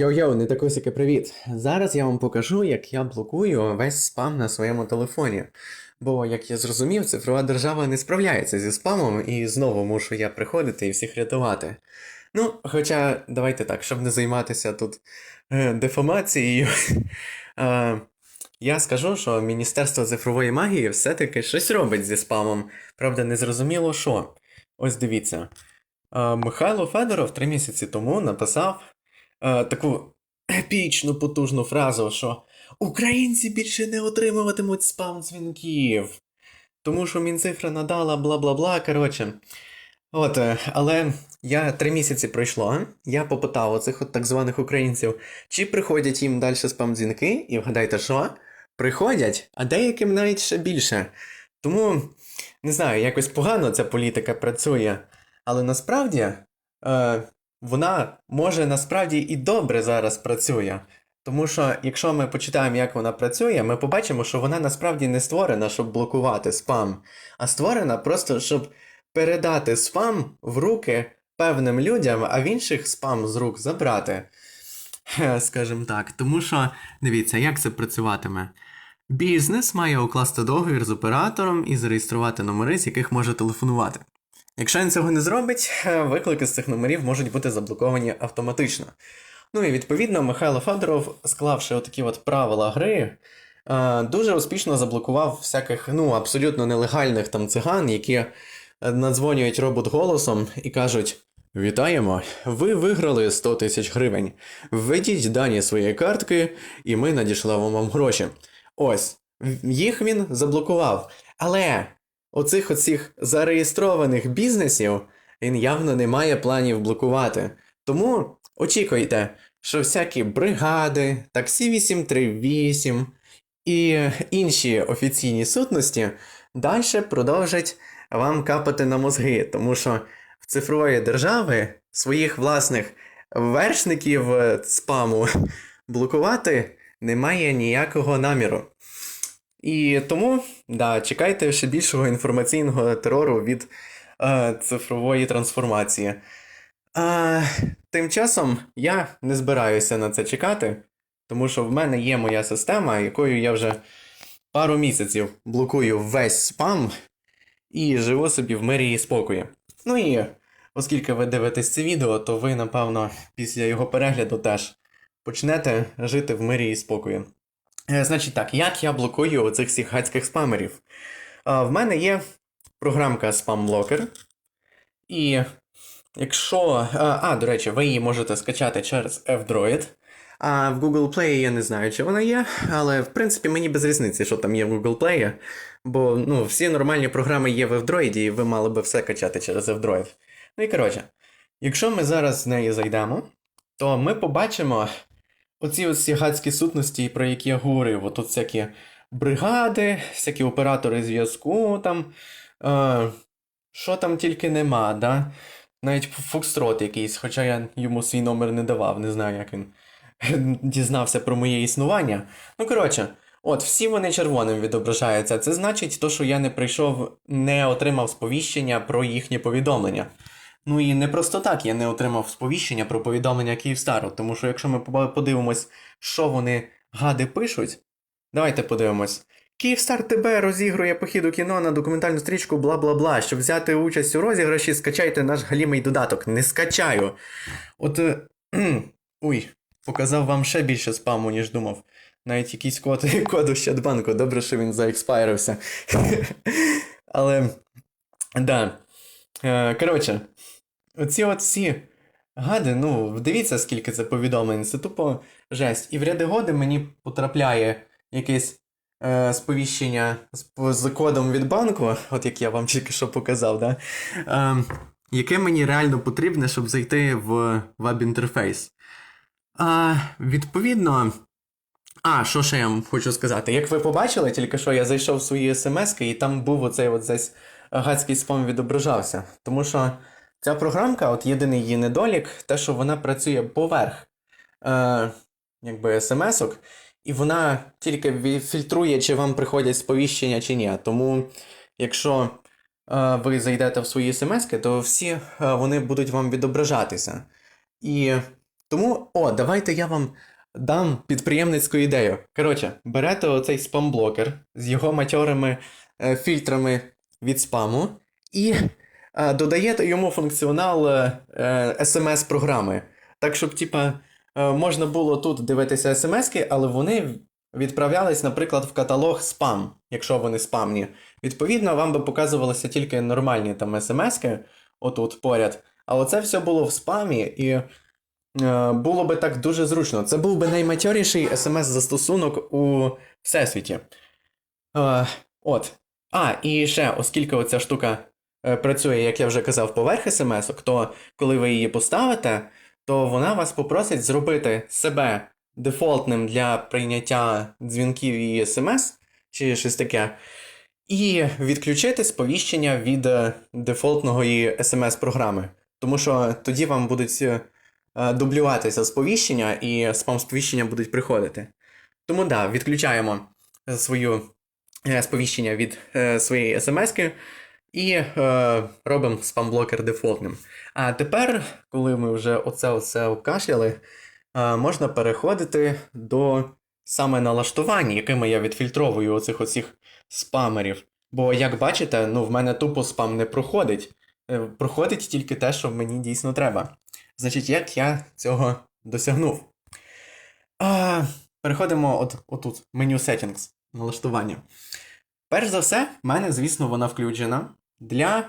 Йоу-йоу, не такусики, привіт! Зараз я вам покажу, як я блокую весь спам на своєму телефоні. Бо, як я зрозумів, цифрова держава не справляється зі спамом, і знову мушу я приходити і всіх рятувати. Ну, хоча, давайте так, щоб не займатися тут е, дефамацією, е, я скажу, що Міністерство цифрової магії все-таки щось робить зі спамом. Правда, не зрозуміло що. Ось дивіться. Е, Михайло Федоров три місяці тому написав е, таку епічну потужну фразу, що українці більше не отримуватимуть спам дзвінків. Тому що Мінцифра надала бла бла бла. Коротше. От, е, але я три місяці пройшло, я попитав оцих от так званих українців, чи приходять їм далі спам дзвінки, і вгадайте, що? Приходять, а деяким навіть ще більше. Тому, не знаю, якось погано ця політика працює. Але насправді е, вона може насправді і добре зараз працює. Тому що, якщо ми почитаємо, як вона працює, ми побачимо, що вона насправді не створена, щоб блокувати спам, а створена просто, щоб передати спам в руки певним людям, а в інших спам з рук забрати. Скажімо так. Тому що, дивіться, як це працюватиме. Бізнес має укласти договір з оператором і зареєструвати номери, з яких може телефонувати. Якщо він цього не зробить, е, виклики з цих номерів можуть бути заблоковані автоматично. Ну і відповідно Михайло Федоров, склавши отакі от правила гри, е, дуже успішно заблокував всяких ну, абсолютно нелегальних там циган, які е, надзвонюють робот голосом і кажуть: Вітаємо! Ви виграли 100 тисяч гривень. Введіть дані своєї картки, і ми надішлемо вам гроші. Ось, їх він заблокував. Але оцих оцих зареєстрованих бізнесів він явно не має планів блокувати. Тому очікуйте, що всякі бригади, таксі 838 і інші офіційні сутності далі продовжать вам капати на мозги, тому що в цифрової держави своїх власних вершників е, спаму блокувати немає ніякого наміру. І тому, да, чекайте ще більшого інформаційного терору від е, цифрової трансформації. А, тим часом я не збираюся на це чекати, тому що в мене є моя система, якою я вже пару місяців блокую весь спам і живу собі в мирі і спокої. Ну і оскільки ви дивитесь це відео, то ви, напевно, після його перегляду теж почнете жити в мирі і спокої. Е, Значить так, як я блокую оцих всіх гацьких спамерів? В мене є програмка Spam Blocker. І якщо. А, а, до речі, ви її можете скачати через F-Droid. А в Google Play я не знаю, чи вона є, але в принципі мені без різниці, що там є в Google Play. Бо ну, всі нормальні програми є в F-Droid, і ви мали би все качати через F-Droid. Ну і коротше, якщо ми зараз з неї зайдемо, то ми побачимо оці ось гадські сутності, про які я говорив. От тут всякі бригади, всякі оператори зв'язку там. Е, що там тільки нема, да? Навіть Фокстрот якийсь, хоча я йому свій номер не давав, не знаю, як він дізнався про моє існування. Ну, коротше, от, всі вони червоним відображаються. Це значить, то, що я не прийшов, не отримав сповіщення про їхнє повідомлення. Ну і не просто так я не отримав сповіщення про повідомлення Київстару, тому що якщо ми подивимось, що вони гади пишуть, давайте подивимось. Київстар ТБ розігрує похід у кіно на документальну стрічку бла бла бла. Щоб взяти участь у розіграші, скачайте наш галімий додаток. Не скачаю. От. е, Уй, показав вам ще більше спаму, ніж думав. Навіть якийсь код, код у Щадбанку, добре, що він заекспайрився. Але. Да. Е, Коротше, оці от всі гади, ну, дивіться, скільки це повідомлень, це тупо жесть. І в ряди годи мені потрапляє якесь е, сповіщення з, з кодом від банку, от як я вам тільки що показав, да? е, яке мені реально потрібне, щоб зайти в веб-інтерфейс. А, відповідно. А, що ще я вам хочу сказати? Як ви побачили, тільки що я зайшов в свої смс і там був оцей от десь гадський спам відображався. Тому що ця програмка, от єдиний її недолік, те, що вона працює поверх е, якби смс-ок, і вона тільки фільтрує, чи вам приходять сповіщення, чи ні. Тому, якщо е, ви зайдете в свої смс, то всі е, вони будуть вам відображатися. І Тому, о, давайте я вам дам підприємницьку ідею. Коротше, берете оцей спамблокер з його матьорими е, фільтрами від спаму і додаєте йому функціонал е, SMS-програми. Так, щоб, типа, е, можна було тут дивитися смски, але вони відправлялись, наприклад, в каталог спам, якщо вони спамні. Відповідно, вам би показувалися тільки нормальні там смски, отут поряд. А оце все було в спамі, і е, було би так дуже зручно. Це був би найматьоріший смс-застосунок у всесвіті. Е, от. А, і ще, оскільки оця штука е, працює, як я вже казав, поверх смс-ок, то коли ви її поставите, то вона вас попросить зробити себе дефолтним для прийняття дзвінків і смс, чи щось таке, і відключити сповіщення від е, дефолтної смс-програми. Тому що тоді вам будуть е, дублюватися сповіщення, і спам-сповіщення будуть приходити. Тому да, відключаємо свою е, сповіщення від е, своєї смс-ки і е, робимо спам-блокер дефолтним. А тепер, коли ми вже оце оце окашляли, е, можна переходити до саме налаштувань, якими я відфільтровую оцих оцих спамерів. Бо, як бачите, ну, в мене тупо спам не проходить. Е, Проходить тільки те, що мені дійсно треба. Значить, як я цього досягнув? А, переходимо от, отут, меню Settings, налаштування. Перш за все, в мене, звісно, вона включена для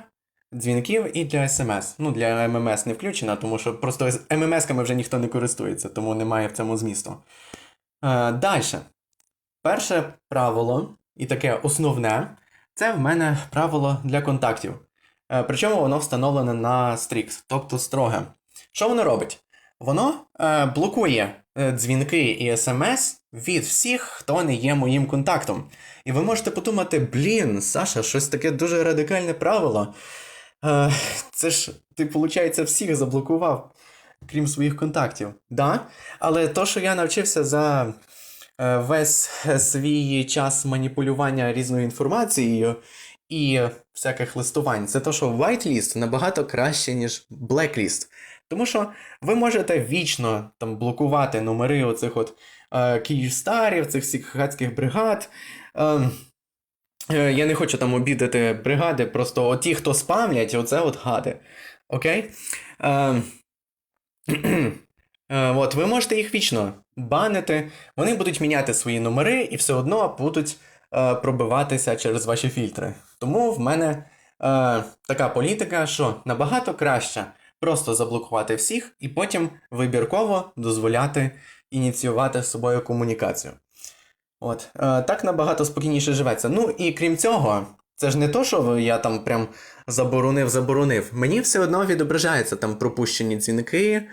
дзвінків і для смс. Ну, для ММС не включена, тому що просто з ММС-ками вже ніхто не користується, тому немає в цьому змісту. Е, Далі. Перше правило, і таке основне, це в мене правило для контактів. Е, Причому воно встановлене на Strix, тобто строге. Що воно робить? Воно е, блокує е, дзвінки і смс від всіх, хто не є моїм контактом. І ви можете подумати, блін, Саша, щось таке дуже радикальне правило. Е, це ж ти, виходить, всіх заблокував, крім своїх контактів. Да? Але то, що я навчився за е, весь свій час маніпулювання різною інформацією і всяких листувань, це то, що whitelist набагато краще, ніж blacklist. Тому що ви можете вічно там блокувати номери оцих от е, Київстарів, цих всіх гадських бригад. Е, е, я не хочу там обідати бригади, просто оті, хто спамлять, оце от гади. Окей? Е, е, от, ви можете їх вічно банити, вони будуть міняти свої номери і все одно будуть е, пробиватися через ваші фільтри. Тому в мене е, така політика, що набагато краще просто заблокувати всіх і потім вибірково дозволяти ініціювати з собою комунікацію. От, е, так набагато спокійніше живеться. Ну і крім цього, це ж не то, що я там прям заборонив-заборонив. Мені все одно відображаються там пропущені дзвінки,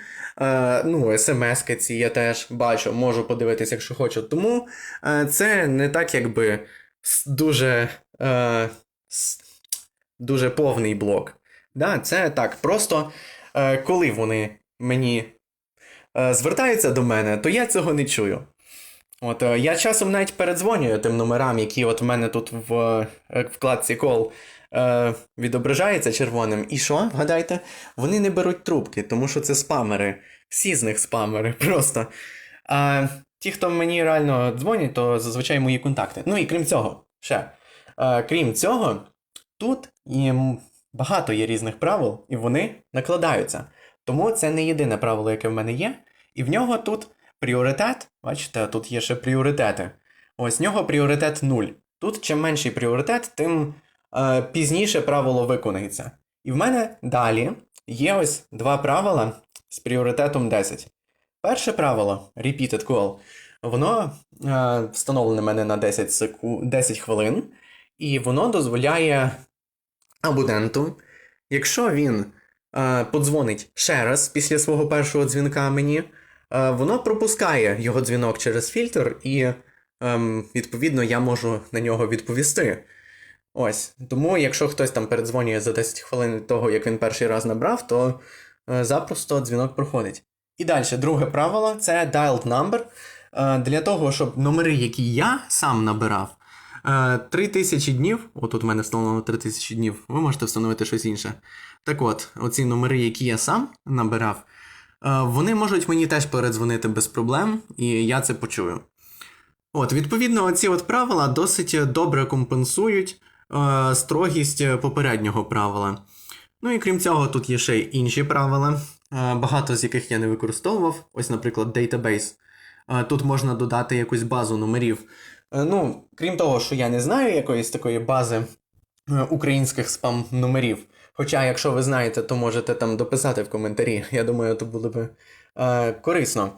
е, ну, смс-ки ці я теж бачу, можу подивитися, якщо хочу. Тому е, це не так, якби дуже, е, дуже повний блок. Да, це так, просто коли вони мені е, звертаються до мене, то я цього не чую. От, е, я часом навіть передзвонюю тим номерам, які от в мене тут в е, вкладці кол е, відображається червоним. І що, вгадайте? Вони не беруть трубки, тому що це спамери. Всі з них спамери, просто. А ті, хто мені реально дзвонять, то зазвичай мої контакти. Ну і крім цього, ще. Е, крім цього, тут є багато є різних правил, і вони накладаються. Тому це не єдине правило, яке в мене є. І в нього тут пріоритет, бачите, тут є ще пріоритети. Ось в нього пріоритет 0. Тут чим менший пріоритет, тим е, пізніше правило виконається. І в мене далі є ось два правила з пріоритетом 10. Перше правило repeated call, воно е, встановлене мене на 10, секу... 10 хвилин, і воно дозволяє абоненту, якщо він е, подзвонить ще раз після свого першого дзвінка мені, е, воно пропускає його дзвінок через фільтр, і ем, відповідно я можу на нього відповісти. Ось. Тому, якщо хтось там передзвонює за 10 хвилин того, як він перший раз набрав, то е, запросто дзвінок проходить. І далі, друге правило це dialed number. Е, Для того, щоб номери, які я сам набирав, е, 3000 днів, отут в мене встановлено 3000 днів, ви можете встановити щось інше. Так от, оці номери, які я сам набирав, вони можуть мені теж передзвонити без проблем, і я це почую. От, відповідно, ці от правила досить добре компенсують е, строгість попереднього правила. Ну і крім цього, тут є ще й інші правила, е, багато з яких я не використовував. Ось, наприклад, database. Е, тут можна додати якусь базу номерів. Е, ну, крім того, що я не знаю якоїсь такої бази е, українських спам-номерів. Хоча, якщо ви знаєте, то можете там дописати в коментарі. Я думаю, то було б е, корисно.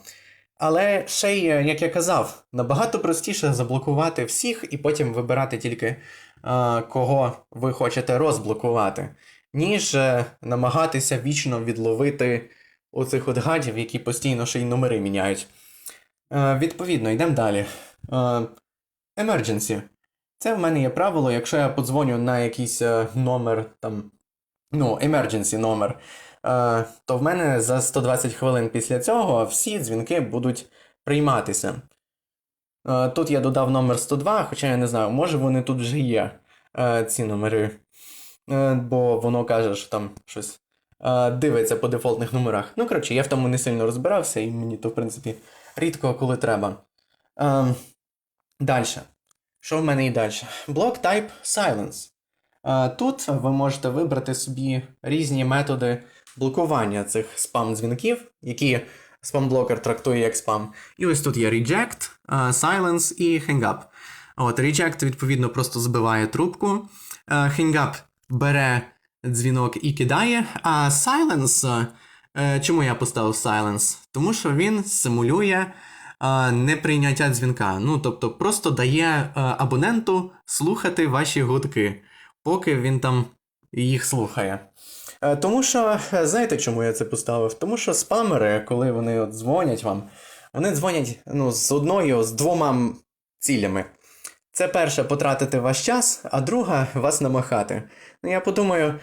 Але ще й, як я казав, набагато простіше заблокувати всіх і потім вибирати тільки е, кого ви хочете розблокувати, ніж е, намагатися вічно відловити оцих от гадів, які постійно ще й номери міняють. Е, відповідно, йдемо далі. Е, emergency. Це в мене є правило, якщо я подзвоню на якийсь е, номер, там, ну, emergency номер, е, то в мене за 120 хвилин після цього всі дзвінки будуть прийматися. Е, тут я додав номер 102, хоча я не знаю, може вони тут вже є, ці номери. Бо воно каже, що там щось дивиться по дефолтних номерах. Ну, коротше, я в тому не сильно розбирався, і мені то, в принципі, рідко коли треба. Далі. Що в мене і далі? Блок Type Silence. Е, Тут ви можете вибрати собі різні методи блокування цих спам-дзвінків, які спам-блокер трактує як спам. І ось тут є Reject, е, Silence і Hang Up. От, Reject, відповідно, просто збиває трубку. Е, Hang Up бере дзвінок і кидає. А Silence. Чому я поставив Silence? Тому що він симулює неприйняття дзвінка. Ну, тобто, просто дає е, абоненту слухати ваші гудки, поки він там їх слухає. Е, Тому що, е, знаєте, чому я це поставив? Тому що спамери, коли вони от дзвонять вам, вони дзвонять ну, з одною, з двома цілями. Це перше потратити ваш час, а друга вас намахати. Ну, я подумаю,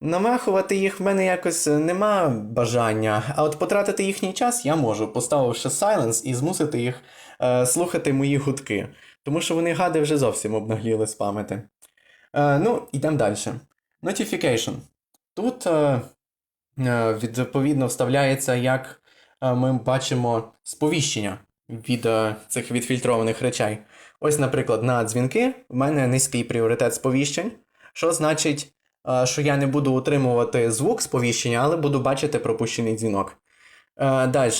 намахувати їх в мене якось нема бажання, а от потратити їхній час я можу, поставивши silence і змусити їх е, слухати мої гудки. Тому що вони гади вже зовсім обнагліли спамити. Е, ну, йдемо далі. Notification. Тут е, е, відповідно вставляється, як е, ми бачимо сповіщення від е, цих відфільтрованих речей. Ось, наприклад, на дзвінки в мене низький пріоритет сповіщень, що значить, е, що я не буду утримувати звук сповіщення, але буду бачити пропущений дзвінок. Е, Далі.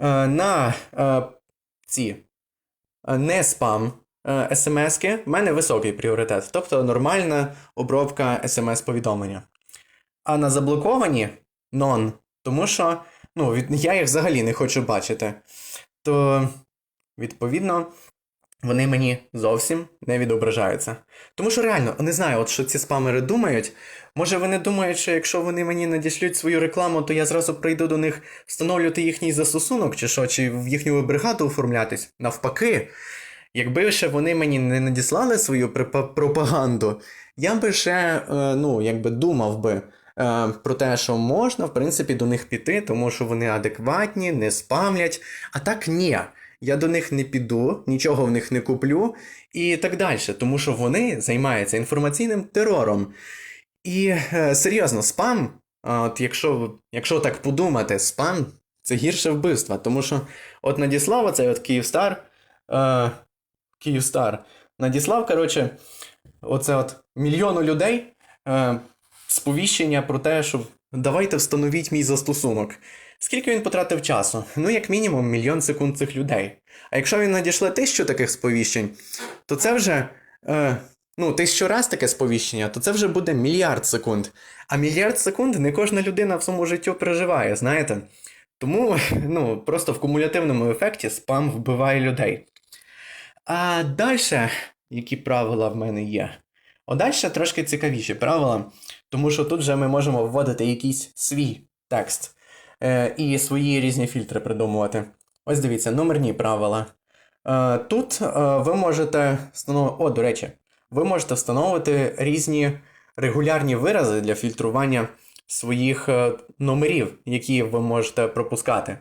Е, На е, ці е, не спам е, смски в мене високий пріоритет, тобто нормальна обробка смс-повідомлення. А на заблоковані нон, тому що ну, я їх взагалі не хочу бачити. То, відповідно, вони мені зовсім не відображаються. Тому що реально, не знаю, от що ці спамери думають. Може вони думають, що якщо вони мені надішлють свою рекламу, то я зразу прийду до них встановлювати їхній застосунок, чи що, чи в їхню бригаду оформлятись. Навпаки, якби ще вони мені не надіслали свою пропаганду, я би ще е, ну, якби думав би е, про те, що можна, в принципі, до них піти, тому що вони адекватні, не спамлять. А так ні. Я до них не піду, нічого в них не куплю і так далі, тому що вони займаються інформаційним терором. І е, серйозно, спам, от якщо, якщо так подумати, спам це гірше вбивства, тому що от надіслав оцей от Київстар, е, Київстар, надіслав, коротше, оце от мільйону людей е, сповіщення про те, що давайте встановіть мій застосунок. Скільки він потратив часу? Ну, як мінімум, мільйон секунд цих людей. А якщо він надішле тисячу таких сповіщень, то це вже. Е, ну, тисячу раз таке сповіщення, то це вже буде мільярд секунд. А мільярд секунд не кожна людина в своєму життю переживає, знаєте? Тому, ну, просто в кумулятивному ефекті спам вбиває людей. А далі, які правила в мене є? О, далі трошки цікавіші правила, тому що тут вже ми можемо вводити якийсь свій текст е, і свої різні фільтри придумувати. Ось дивіться, номерні правила. Е, тут е, ви можете встановити. О, до речі, ви можете встановити різні регулярні вирази для фільтрування своїх е, номерів, які ви можете пропускати.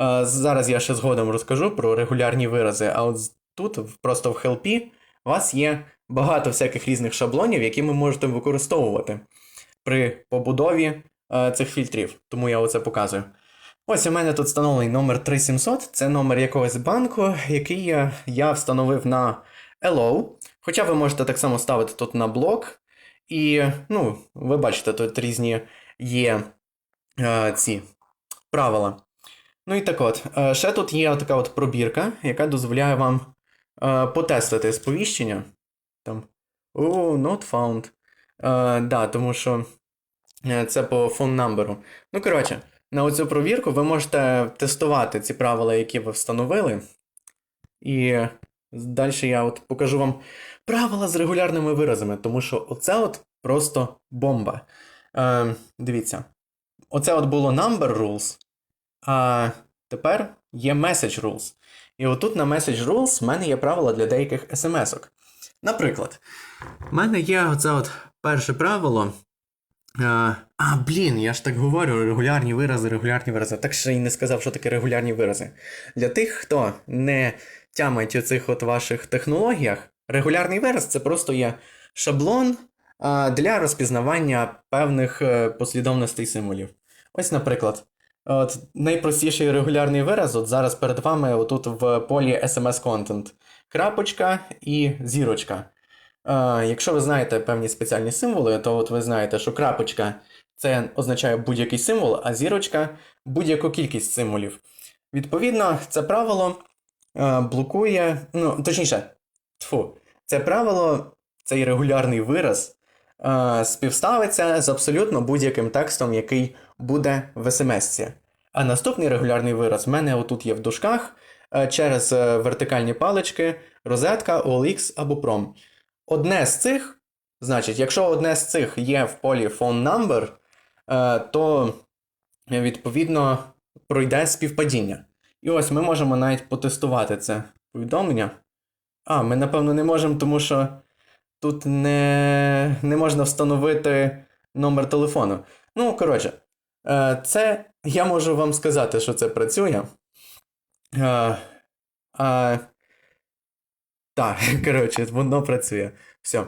Е, Зараз я ще згодом розкажу про регулярні вирази, а от тут, просто в хелпі, у вас є багато всяких різних шаблонів, які ви можете використовувати при побудові цих фільтрів. Тому я оце показую. Ось у мене тут встановлений номер 3700. Це номер якогось банку, який я, встановив на Hello. Хоча ви можете так само ставити тут на блок. І, ну, ви бачите, тут різні є е, ці правила. Ну і так от, е, ще тут є така от пробірка, яка дозволяє вам е, потестити сповіщення. Там. Oh, not found. Е, да, тому що е, це по фон number. Ну, коротше, на оцю провірку ви можете тестувати ці правила, які ви встановили. І далі я от покажу вам правила з регулярними виразами, тому що оце от просто бомба. Е, дивіться. Оце от було number rules, а тепер є message rules. І отут на message rules в мене є правила для деяких смс-ок. Наприклад, в мене є оце от перше правило. Е, а, блін, я ж так говорю, регулярні вирази, регулярні вирази. Так ще й не сказав, що таке регулярні вирази. Для тих, хто не тямить у цих от ваших технологіях, регулярний вираз це просто є шаблон а, для розпізнавання певних е, послідовностей символів. Ось, наприклад, от найпростіший регулярний вираз, от зараз перед вами отут в полі SMS Content. Крапочка і зірочка. Якщо ви знаєте певні спеціальні символи, то от ви знаєте, що крапочка це означає будь-який символ, а зірочка будь-яку кількість символів. Відповідно, це правило блокує, ну, точніше, тьфу, це правило, цей регулярний вираз співставиться з абсолютно будь-яким текстом, який буде в смс-ці. А наступний регулярний вираз в мене отут є в дужках через е, вертикальні палички, розетка, OLX або PROM. Одне з цих, значить, якщо одне з цих є в полі phone number, е, то відповідно пройде співпадіння. І ось ми можемо навіть потестувати це повідомлення. А, ми напевно не можемо, тому що тут не, не можна встановити номер телефону. Ну, коротше, е, це я можу вам сказати, що це працює. Е, а, так, коротше, воно працює. Все.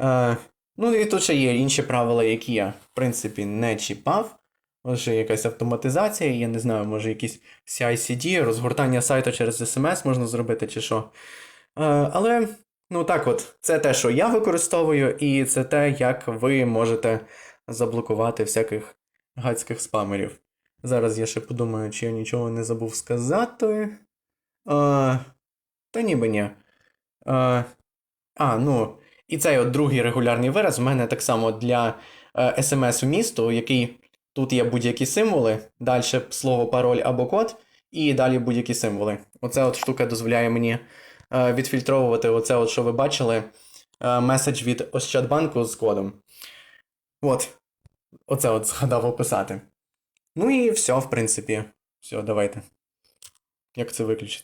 Е, ну і тут ще є інші правила, які я, в принципі, не чіпав. Може, якась автоматизація, я не знаю, може якісь CI-CD, розгортання сайту через SMS можна зробити чи що. Е, але, ну так от, це те, що я використовую, і це те, як ви можете заблокувати всяких гадських спамерів. Зараз я ще подумаю, чи я нічого не забув сказати. Е, та ніби ні. Е, а, ну, і цей от другий регулярний вираз в мене так само для е, смс вмісту, який тут є будь-які символи, далі слово пароль або код, і далі будь-які символи. Оця от штука дозволяє мені е, відфільтровувати оце, от, що ви бачили, е, меседж від Ощадбанку з кодом. От. Оце от згадав описати. Ну і все, в принципі. Все, давайте. Як це виключити?